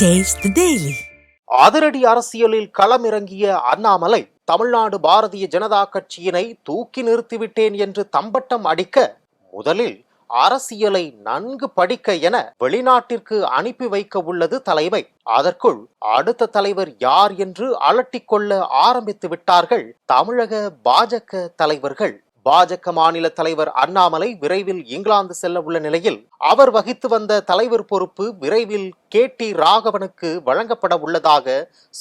Taste daily அதிரடி அரசியலில் களமிறங்கிய அண்ணாமலை தமிழ்நாடு பாரதிய ஜனதா கட்சியினை தூக்கி நிறுத்திவிட்டேன் என்று தம்பட்டம் அடிக்க முதலில் அரசியலை நன்கு படிக்க என வெளிநாட்டிற்கு அனுப்பி வைக்க உள்ளது தலைமை. அதற்குள் அடுத்த தலைவர் யார் என்று அலட்டிக்கொள்ள ஆரம்பித்து விட்டார்கள் தமிழக பாஜக தலைவர்கள். பாஜக மாநில தலைவர் அண்ணாமலை விரைவில் இங்கிலாந்து செல்ல உள்ள நிலையில் அவர் வகித்து வந்த தலைவர் பொறுப்பு விரைவில் கே டி ராகவனுக்கு வழங்கப்பட உள்ளதாக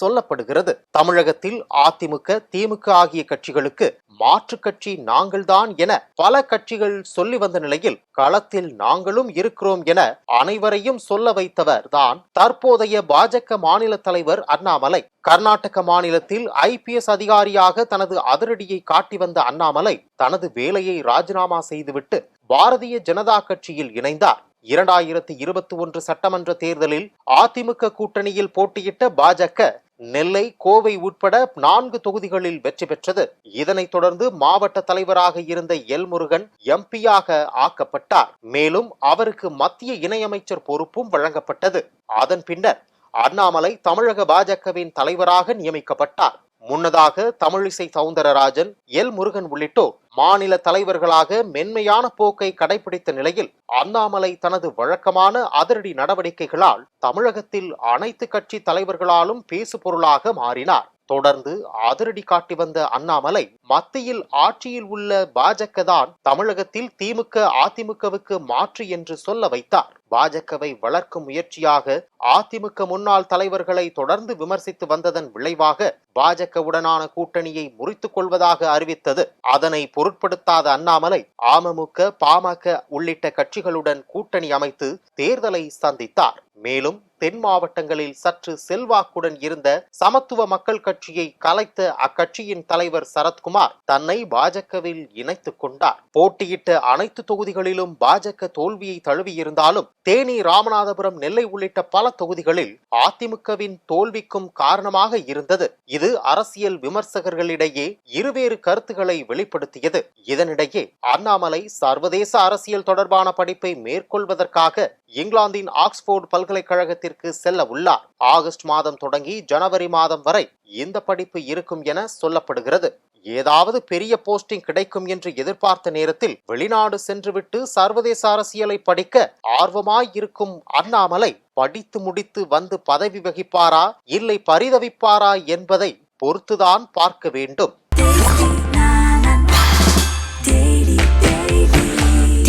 சொல்லப்படுகிறது. தமிழகத்தில் அதிமுக திமுக ஆகிய கட்சிகளுக்கு மாற்று கட்சி நாங்கள்தான் என பல கட்சிகள் சொல்லி வந்த நிலையில் களத்தில் நாங்களும் இருக்கிறோம் என அனைவரையும் சொல்ல வைத்தவர் தான் தற்போதைய பாஜக மாநில தலைவர் அண்ணாமலை. கர்நாடக மாநிலத்தில் ஐபிஎஸ் அதிகாரியாக தனது அதிரடியை காட்டி வந்த அண்ணாமலை தனது வேலையை ராஜினாமா செய்துவிட்டு பாரதிய ஜனதா கட்சியில் இணைந்தார். இரண்டாயிரத்தி இருபத்தி ஒன்று சட்டமன்ற தேர்தலில் அதிமுக கூட்டணியில் போட்டியிட்ட பாஜக நெல்லை கோவை உட்பட நான்கு தொகுதிகளில் வெற்றி பெற்றது. இதனைத் தொடர்ந்து மாவட்ட தலைவராக இருந்த எல் முருகன் எம்பியாக ஆக்கப்பட்டார். மேலும் அவருக்கு மத்திய இணையமைச்சர் பொறுப்பும் வழங்கப்பட்டது. அதன் பின்னர் அண்ணாமலை தமிழக பாஜகவின் தலைவராக நியமிக்கப்பட்டார். முன்னதாக தமிழிசை சவுந்தரராஜன் எல் முருகன் உள்ளிட்டோர் மாநில தலைவர்களாக மென்மையான போக்கை கடைபிடித்த நிலையில் அண்ணாமலை தனது வழக்கமான அதிரடி நடவடிக்கைகளால் தமிழகத்தில் அனைத்து கட்சி தலைவர்களாலும் பேசு பொருளாக மாறினார். தொடர்ந்து அதிரடி காட்டி வந்த அண்ணாமலை மத்தியில் ஆட்சியில் உள்ள பாஜக தான் தமிழகத்தில் திமுக அதிமுகவுக்கு மாற்று என்று சொல்ல வைத்தார். பாஜகவை வளர்க்கும் முயற்சியாக அதிமுக முன்னாள் தலைவர்களை தொடர்ந்து விமர்சித்து வந்ததன் விளைவாக பாஜகவுடனான கூட்டணியை முறித்துக் கொள்வதாக அறிவித்தது. அதனை பொருட்படுத்தாத அண்ணாமலை அமமுக பாமக உள்ளிட்ட கட்சிகளுடன் கூட்டணி அமைத்து தேர்தலை சந்தித்தார். மேலும் தென் மாவட்டங்களில் சற்று செல்வாக்குடன் இருந்த சமத்துவ மக்கள் கட்சியை கலைத்த அக்கட்சியின் தலைவர் சரத்குமார் தன்னை பாஜகவில் இணைத்துக் கொண்டார். போட்டியிட்ட அனைத்து தொகுதிகளிலும் பாஜக தோல்வியை தழுவியிருந்தாலும் தேனி ராமநாதபுரம் நெல்லை உள்ளிட்ட பல தொகுதிகளில் அதிமுகவின் தோல்விக்கும் காரணமாக இருந்தது. இது அரசியல் விமர்சகர்களிடையே இருவேறு கருத்துக்களை வெளிப்படுத்தியது. இதனிடையே அண்ணாமலை சர்வதேச அரசியல் தொடர்பான படிப்பை மேற்கொள்வதற்காக இங்கிலாந்தின் ஆக்ஸ்போர்ட் பல்கலைக்கழகத்திற்கு செல்ல உள்ளார் ஆகஸ்ட் மாதம் தொடங்கி ஜனவரி மாதம் வரை இந்த படிப்பு இருக்கும் என சொல்லப்படுகிறது ஏதாவது பெரிய போஸ்டிங் கிடைக்கும் என்று எதிர்பார்த்த நேரத்தில் வெளிநாடு சென்றுவிட்டு சர்வதேச அரசியலை படிக்க ஆர்வமாய் இருக்கும் அண்ணாமலை படித்து முடித்து வந்து பதவி வகிப்பாரா இல்லை பரிதவிப்பாரா என்பதை பொறுத்துதான் பார்க்க வேண்டும்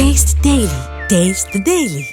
Taste the Daily. Taste the Daily.